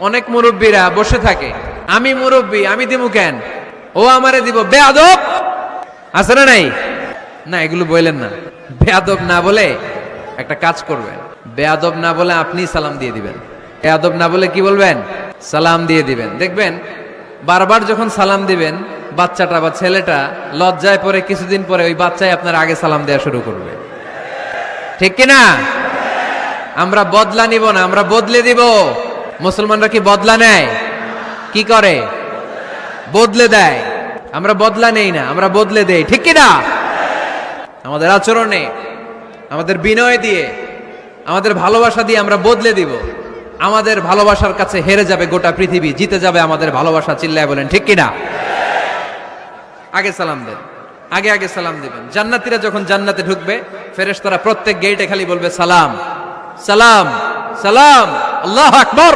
অনেক মুরব্বীরা বসে থাকে। আমি মুরব্বী, আমি দিমু কেন? ও আমারে দিব বেয়াদব। আছে না নাই? না, এগুলো বললেন না। বেয়াদব না বলে একটা কাজ করবেন। বেয়াদব না বলে আপনি সালাম দিয়ে দিবেন। বেয়াদব না বলে কি বলবেন? সালাম দিয়ে দিবেন। দেখবেন, বারবার যখন সালাম দিবেন, বাচ্চাটা বা ছেলেটা লজ্জায় পরে কিছুদিন পরে ওই বাচ্চাই আপনার আগে সালাম দেওয়া শুরু করবে। ঠিক কিনা? আমরা বদলা নিব না, আমরা বদলে দিব। মুসলমানরা কি বদলা নেয়? কি করে? বদলে দেয়। আমরা বদলা নেই না, আমরা বদলে দেই। ঠিক কিনা আমাদের আচরণে, আমাদের বিনয় দিয়ে, আমাদের ভালোবাসা দিয়ে আমরা বদলে দিব। আমাদের ভালোবাসার কাছে হেরে যাবে গোটা পৃথিবী, জিতে যাবে আমাদের ভালোবাসা, চিল্লায় বলেন, ঠিক কিনা আগে সালাম দেন, আগে আগে সালাম দিবেন। জান্নাতীরা যখন জান্নাতে ঢুকবে, ফেরেশতারা প্রত্যেক গেটে খালি বলবে, সালাম সালাম সালাম, আল্লাহ আকবর।